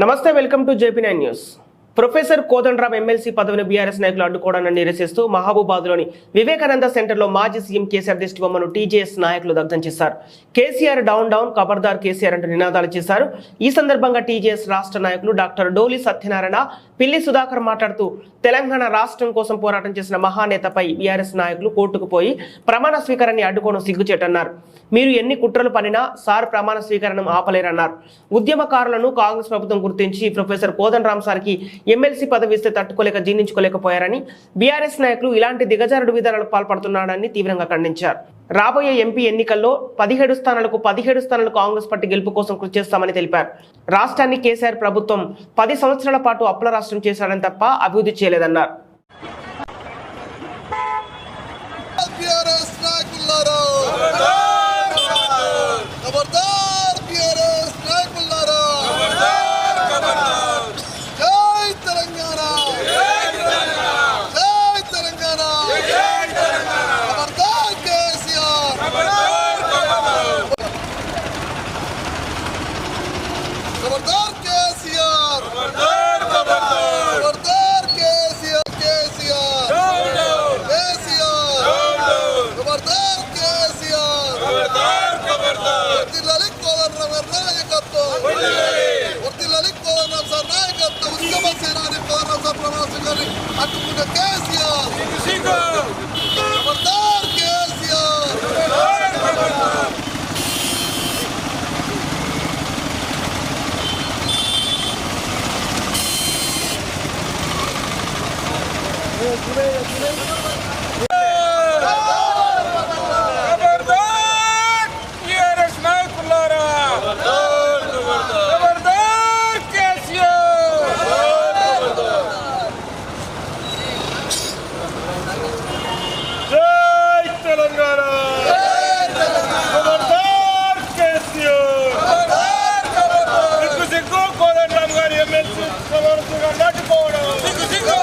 నమస్తే welcome to JP nine news. Professor Kodandaram MLC పదవిని BRS నాయకులు అడ్డుకోవడాన్ని నిరసిస్తూ మహబూబాద్లోని వివేకానంద సెంటర్లో మాజీ సీఎం కేసీఆర్ దిష్టి బొమ్మను టీజేఎస్ నాయకులు దగ్ధం చేశారు. కేసీఆర్ డౌన్ డౌన్ ఖబర్దార్ కేసీఆర్ అంటూ నినాదాలు చేశారు. ఈ సందర్భంగా టీజేఎస్ రాష్ట్ర నాయకులు డాక్టర్ డోలి సత్యనారాయణ పిల్లి సుధాకర్ మాట్లాడుతూ తెలంగాణ రాష్ట్రం కోసం పోరాటం చేసిన మహానేతపై బీఆర్ఎస్ నాయకులు కోర్టుకు పోయి ప్రమాణ స్వీకారాన్ని అడ్డుకోవడం సిగ్గుచేటన్నారు. మీరు ఎన్ని కుట్రలు పనినా సార్ ప్రమాణ స్వీకరణం ఆపలేరన్నారు. ఉద్యమకారులను కాంగ్రెస్ ప్రభుత్వం గుర్తించి ప్రొఫెసర్ కోదండరామ్ సార్కి ఎమ్మెల్సీ పదవి ఇస్తే తట్టుకోలేక జీర్ణించుకోలేకపోయారని బీఆర్ఎస్ నాయకులు ఇలాంటి దిగజారుడు విధానాలకు పాల్పడుతున్నాడని తీవ్రంగా ఖండించారు. రాబోయే ఎంపీ ఎన్నికల్లో పదిహేడు స్థానాలకు పదిహేడు స్థానాలు కాంగ్రెస్ పార్టీ గెలుపు కోసం కృషి చేస్తామని తెలిపారు. రాష్ట్రాన్ని కేసీఆర్ ప్రభుత్వం పది సంవత్సరాల పాటు అప్పుల రాష్ట్రం చేశాడని తప్ప అభివృద్ధి చేయలేదన్నారు బీఆర్ఎస్ నాయకులారా ఖబర్దార్ బీఆర్ఎస్ నాయకులారా జై తెలంగాణ జై తెలంగాణ ఖబర్దార్ కేసీఆర్ ఖబర్దార్ కేసీఆర్ ఖబర్దార్ కేసీఆర్ కేసీఆర్ కేసీఆర్ ఖబర్దార్ కేసీఆర్ వర్తిల్లాలి కోదండరాం గారి నాయకత్వం వర్తిల్లాలి కోదండరాం సార్ నాయకత్వం ఉద్యమ సేనాని కోదండరాం సార్ ప్రమాణం గారిని అడ్డుకున్న కేసీఆర్ ఖబర్దార్ కేసీఆర్ ఖబర్దార్ టీఆర్ఎస్ నాయకులారా ఖబర్దార్ కేసీఆర్ జై తెలంగాణ ఖబర్దార్ కేసీఆర్ సిగ్గు సిగ్గు కోదండరామ్ గారి ఎమ్మెల్సీ సమర్థంగా నాటుకోవడం సిగ్గు సిగ్గు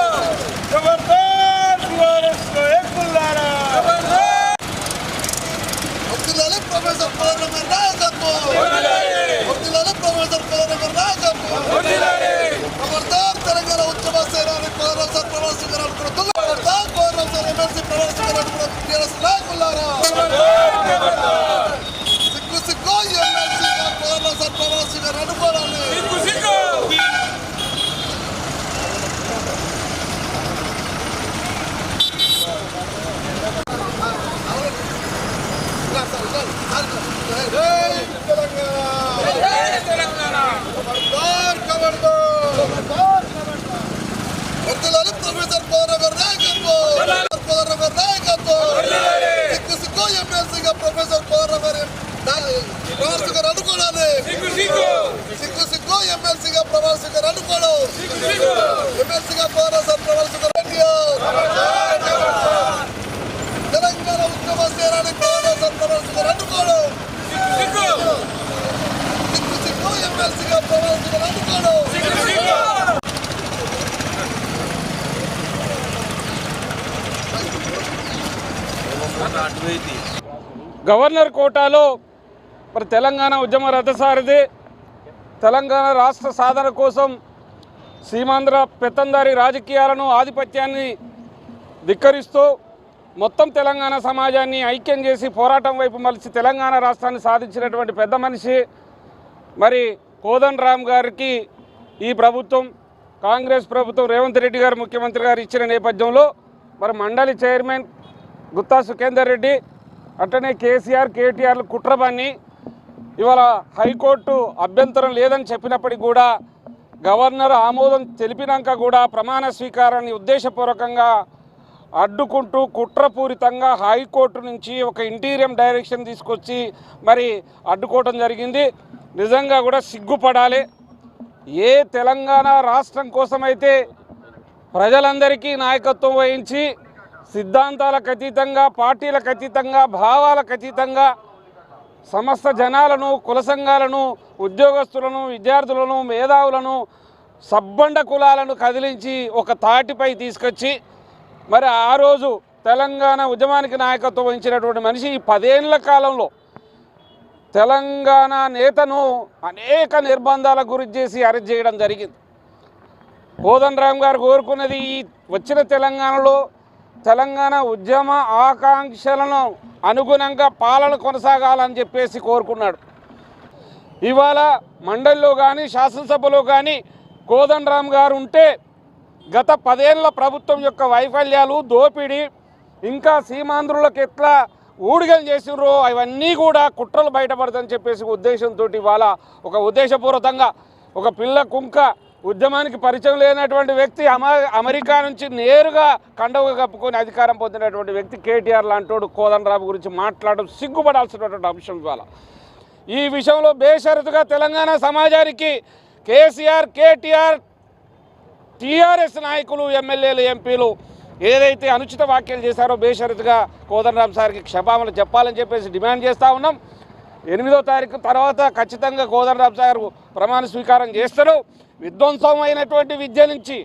ఖబర్దార్ టీఆర్ఎస్ నాయకులారా వర్తిల్లాలి ప్రొఫెసర్ కోదండరాం గారి నాయకత్వం వర్తిల్లాలి ప్రొఫెసర్ కోదండరాం గారి నాయకత్వం ఖబర్దార్ తెలంగాణ ఉద్యమ సేనాని కోదండరాం సార్ ప్రమాణం గారు అనుకున్న దొంగ ఖబర్దార్ కోదండరాం సార్ ఎమ్మెల్సీ ప్రమాణం గారు అనుకున్న టీఆర్ఎస్ నాయకులారా సిగ్గు సిగ్గు ఎమ్మెల్సీ కోదండరాం సార్ ప్రమాణం గారు అనుకోవాలి సిగ్గు సిగ్గు జై తెలంగాణ ఖబర్దార్ ఖబర్దార్ వర్తిల్లాలి ప్రొఫెసర్ కోదండరాం గారి నాయకత్వం కోదండరాం గారి నాయకత్వం సిగ్గు సిగ్గు ఎమ్మెల్సీగా ప్రొఫెసర్ కోదండరాం గారి ప్రమాణం గారు అనుకోవాలి సిగ్గు సిగ్గు సిగ్గు సిగ్గు ఎమ్మెల్సీగా ప్రమాణ గారు అనుకోవడం ఎమ్మెల్సీగా కోదండరాం సార్ ప్రమాణ గారు తెలంగాణ ఉద్యమ సేనాని కోదండరాం సార్ ప్రమాణ గారు అనుకోవడం సిగ్గు సిగ్గు సిగ్గు ఎమ్మెల్సీగా ప్రమాణ గారు అనుకోవడం సిగ్గు సిగ్గు గవర్నర్ కోటాలో మరి తెలంగాణ ఉద్యమ రథసారథి తెలంగాణ రాష్ట్ర సాధన కోసం సీమాంధ్ర పెత్తందారి రాజకీయాలను ఆధిపత్యాన్ని ధిక్కరిస్తూ మొత్తం తెలంగాణ సమాజాన్ని ఐక్యం చేసి పోరాటం వైపు మలిచి తెలంగాణ రాష్ట్రాన్ని సాధించినటువంటి పెద్ద మనిషి మరి కోదండ రామ్ గారికి ఈ ప్రభుత్వం కాంగ్రెస్ ప్రభుత్వం రేవంత్ రెడ్డి గారు ముఖ్యమంత్రి గారు ఇచ్చిన నేపథ్యంలో మరి మండలి చైర్మన్ గుత్తా సుఖేందర్ రెడ్డి అట్టనే కేసీఆర్ కేటీఆర్లు కుట్రబన్ని ఇవాళ హైకోర్టు అభ్యంతరం లేదని చెప్పినప్పటికీ కూడా గవర్నర్ ఆమోదం తెలిపినాక కూడా ప్రమాణ స్వీకారాన్ని ఉద్దేశపూర్వకంగా అడ్డుకుంటూ కుట్రపూరితంగా హైకోర్టు నుంచి ఒక ఇంటీరియం డైరెక్షన్ తీసుకొచ్చి మరి అడ్డుకోవటం జరిగింది. నిజంగా కూడా సిగ్గుపడాలి. ఏ తెలంగాణ రాష్ట్రం కోసమైతే ప్రజలందరికీ నాయకత్వం వహించి సిద్ధాంతాలకు అతీతంగా పార్టీలకు అతీతంగా భావాలకు అతీతంగా సమస్త జనాలను కుల సంఘాలను ఉద్యోగస్తులను విద్యార్థులను మేధావులను సబ్బండ కులాలను కదిలించి ఒక తాటిపై తీసుకొచ్చి మరి ఆ రోజు తెలంగాణ ఉద్యమానికి నాయకత్వం వహించినటువంటి మనిషి ఈ పదేళ్ళ కాలంలో తెలంగాణ నేతను అనేక నిర్బంధాలకు గురి చేసి అరెస్ట్ చేయడం జరిగింది. కోదండరామ్ గారు కోరుకున్నది ఈ వచ్చిన తెలంగాణలో తెలంగాణ ఉద్యమ ఆకాంక్షలను అనుగుణంగా పాలన కొనసాగాలని చెప్పేసి కోరుకున్నాడు. ఇవాళ మండలిలో కానీ శాసనసభలో కానీ కోదండరామ్ గారు ఉంటే గత పదేళ్ళ ప్రభుత్వం యొక్క వైఫల్యాలు దోపిడీ ఇంకా సీమాంధ్రులకు ఎట్లా ఊడిగలు చేసిర్రో అవన్నీ కూడా కుట్రలు బయటపడదని చెప్పేసి ఉద్దేశంతో ఇవాళ ఒక ఉద్దేశపూర్వకంగా ఒక పిల్ల కుంక ఉద్యమానికి పరిచయం లేనటువంటి వ్యక్తి అమ అమెరికా నుంచి నేరుగా కండవ కప్పుకొని అధికారం పొందినటువంటి వ్యక్తి కేటీఆర్ లాంటోడు కోదండరాబు గురించి మాట్లాడడం సిగ్గుపడాల్సినటువంటి అంశం ఇవాళ. ఈ విషయంలో బేషరతుగా తెలంగాణ సమాజానికి కేసీఆర్ కేటీఆర్ టీఆర్ఎస్ నాయకులు ఎమ్మెల్యేలు ఎంపీలు ఏదైతే అనుచిత వ్యాఖ్యలు చేశారో బేషరతుగా కోదండరామ్ సార్కి క్షమాపణ చెప్పాలని చెప్పేసి డిమాండ్ చేస్తూ ఉన్నాం. ఎనిమిదో తారీఖు తర్వాత ఖచ్చితంగా కోదండరామ్ సార్ ప్రమాణ స్వీకారం చేస్తారు. విధ్వంసమైనటువంటి విద్య నుంచి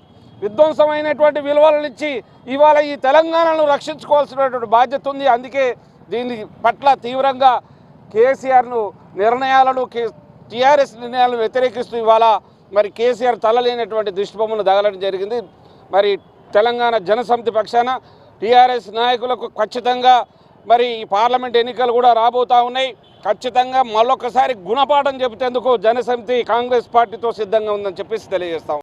విధ్వంసమైనటువంటి విలువల నుంచి ఇవాళ ఈ తెలంగాణను రక్షించుకోవాల్సినటువంటి బాధ్యత ఉంది. అందుకే దీని పట్ల తీవ్రంగా కేసీఆర్ను నిర్ణయాలను కే టీఆర్ఎస్ నిర్ణయాలను వ్యతిరేకిస్తూ ఇవాళ మరి కేసీఆర్ తలలేనటువంటి దుష్పమును తగలడం జరిగింది. మరి తెలంగాణ జనసమితి పక్షాన టీఆర్ఎస్ నాయకులకు ఖచ్చితంగా మరి ఈ పార్లమెంట్ ఎన్నికలు కూడా రాబోతా ఉన్నాయి. ఖచ్చితంగా మరొకసారి గుణపాఠం చెబుతేందుకు జనసమితి కాంగ్రెస్ పార్టీతో సిద్ధంగా ఉందని చెప్పేసి తెలియజేస్తాం